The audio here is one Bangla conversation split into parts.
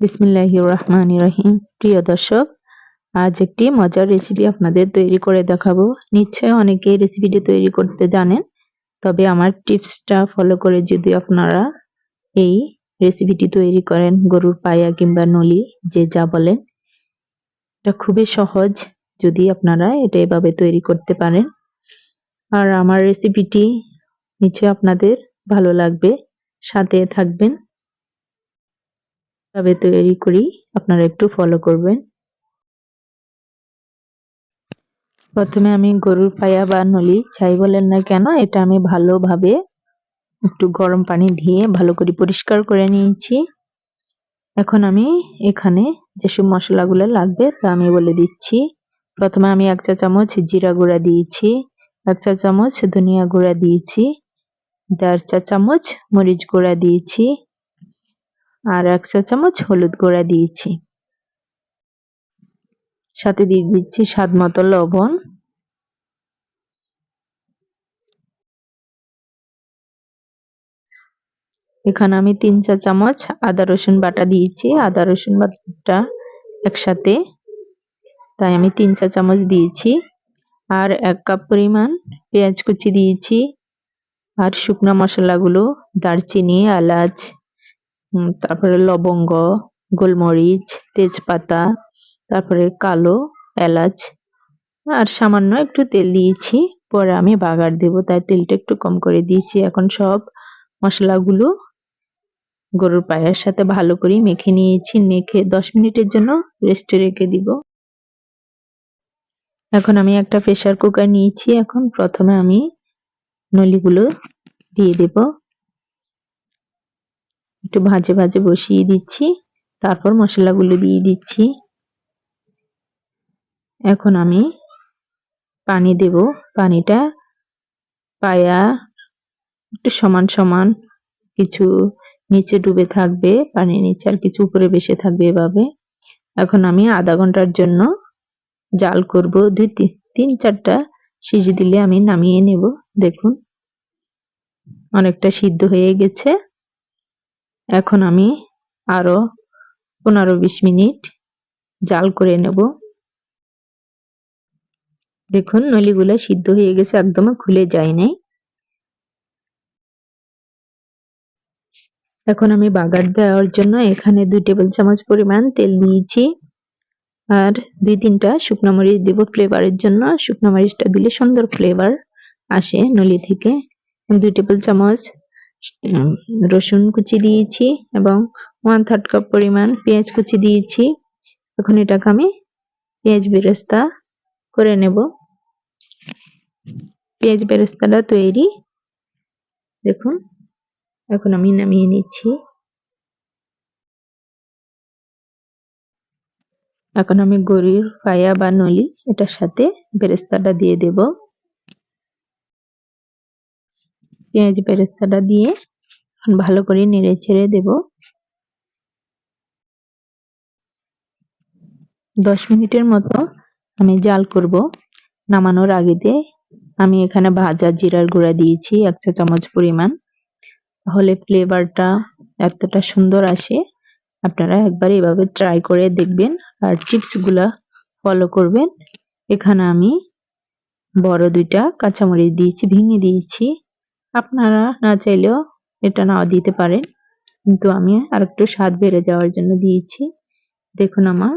বিসমিল্লাহ রহমান রহিম। প্রিয় দর্শক, আজ একটি মজার রেসিপি আপনাদের তৈরি করে দেখাবো। নিশ্চয় অনেকেই রেসিপিটি তৈরি করতে জানেন, তবে আমার টিপসটা ফলো করে যদি আপনারা এই রেসিপিটি তৈরি করেন, গরুর পায়া কিংবা নলি, যে যা বলেন, এটা খুবই সহজ যদি আপনারা এটা এভাবে তৈরি করতে পারেন। আর আমার রেসিপিটি নিশ্চয় আপনাদের ভালো লাগবে, সাথে থাকবেন। ভাবে তৈরি করি, আপনারা একটু ফলো করবেন। প্রথমে আমি গরুর পায়া বা নলি ছাই বলেন না কেন, এটা আমি ভালোভাবে একটু গরম পানি দিয়ে ভালো করে পরিষ্কার করে নিয়েছি। এখন আমি এখানে যেসব মশলাগুলো লাগবে তা আমি বলে দিচ্ছি। প্রথমে আমি এক চা চামচ জিরা গুঁড়া দিয়েছি, এক চা চামচ ধনিয়া গুঁড়া দিয়েছি, দেড় চা চামচ মরিচ গুঁড়া দিয়েছি আর এক চা চামচ হলুদ গুঁড়া দিয়েছি। সাথে দিয়ে দিচ্ছি স্বাদ মতো লবণ। এখানে আমি তিন চা চামচ আদা, রসুন বাটা দিয়েছি। আদা, রসুন বাটা একসাথে। তাই আমি তিন চা চামচ দিয়েছি। আর এক কাপ পরিমাণ পেঁয়াজ কুচি দিয়েছি। আর শুকনো মশলাগুলো, দারচিনি, এলাচ তারপরে লবঙ্গ, গোলমরিচ, তেজপাতা, তারপরে কালো এলাচ, আর সামান্য একটু তেল দিয়েছি। পরে আমি বাগার দেব, তাই তেলটা একটু কম করে দিয়েছি। এখন সব মশলাগুলো গরুর পায়ের সাথে ভালো করে মেখে নিয়েছি। মেখে দশ মিনিটের জন্য রেস্টে রেখে দিব। এখন আমি একটা প্রেশার কুকার নিয়েছি। এখন প্রথমে আমি নলিগুলো দিয়ে দেব। একটু ভাজে ভাজে বসিয়ে দিচ্ছি। তারপর মশলাগুলো দিয়ে দিচ্ছি। এখন আমি পানি দেব। পানিটা পায়া একটু সমান সমান কিছু নিচে ডুবে থাকবে পানির নিচে আর কিছু উপরে বেসে থাকবে এভাবে। এখন আমি আধা ঘণ্টার জন্য জাল করব। দুই তিন চারটা সিজি দিলে আমি নামিয়ে নেব। দেখুন, অনেকটা সিদ্ধ হয়ে গেছে। এখন আমি আরও পনেরো বিশ মিনিট জাল করে নেব। দেখুন, নলিগুলো সিদ্ধ হয়ে গেছে, একদম খুলে যায় নাই। এখন আমি বাগার দেওয়ার জন্য এখানে দুই টেবিল চামচ পরিমাণ তেল নিয়েছি। আর দুই তিনটা শুকনো মরিচ দেব ফ্লেভারের জন্য। শুকনো মরিচটা দিলে সুন্দর ফ্লেভার আসে নলি থেকে। দুই টেবিল চামচ রসুন কুচি দিয়েছি এবং ওয়ান থার্ড কাপ পরিমাণ পেঁয়াজ কুচি দিয়েছি। এখন এটাকে আমি পেঁয়াজ বেরেস্তা করে নেব। পেঁয়াজ বেরেস্তাটা তৈরি। দেখুন, এখন আমি নামিয়ে নিচ্ছি। এখন আমি গরুর পায়া বা নলি এটার সাথে বেরেস্তাটা দিয়ে দেব। পেঁয়াজ বেরেস্তাটা দিয়ে ভালো করে নেড়ে ছেড়ে দেব। দশ মিনিটের মতো আমি জাল করব। নামানোর আগেতে আমি এখানে ভাজা জিরার গুঁড়া দিয়েছি এক চা চামচ পরিমাণ। তাহলে ফ্লেভারটা এতটা সুন্দর আসে। আপনারা একবার এভাবে ট্রাই করে দেখবেন আর টিপসগুলা ফলো করবেন। এখানে আমি বড় দুইটা কাঁচামরিচ দিয়েছি, ভেঙে দিয়েছি। আপনারা না চাইলেও এটা নাও দিতে পারেন। কিন্তু আমি আর একটু স্বাদ বেড়ে যাওয়ার জন্য দিয়েছি। দেখুন আমার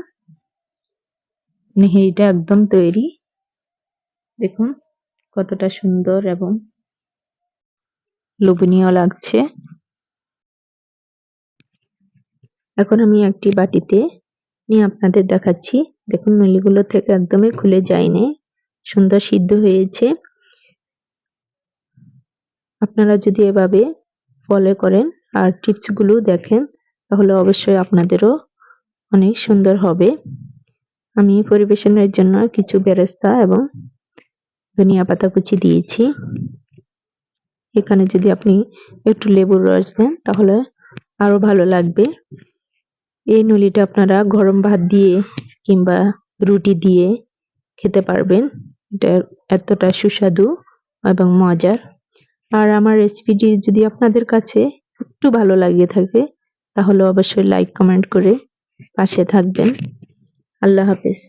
নেহেরিটা একদম তৈরি। দেখুন কতটা সুন্দর এবং লোভনীয় লাগছে। এখন আমি একটি বাটিতে নিয়ে আপনাদের দেখাচ্ছি। দেখুন নলিগুলো থেকে একদমই খুলে যায়নি। সুন্দর সিদ্ধ হয়েছে। আপনারা যদি এভাবে ফলো করেন আর টিপসগুলো দেখেন, তাহলে অবশ্যই আপনাদেরও অনেক সুন্দর হবে। আমি পরিবেশনের জন্য কিছু বেরেস্তা এবং ধনিয়া পাতা কুচি দিয়েছি। এখানে যদি আপনি একটু লেবুর রস দেন, তাহলে আরও ভালো লাগবে। এই নলিটা আপনারা গরম ভাত দিয়ে কিংবা রুটি দিয়ে খেতে পারবেন। এটা এতটা সুস্বাদু এবং মজার। আর আমার রেসিপিটি যদি আপনাদের কাছে একটু ভালো লাগিয়ে থাকে, তাহলে অবশ্যই লাইক কমেন্ট করে পাশে থাকবেন। আল্লাহ হাফেজ।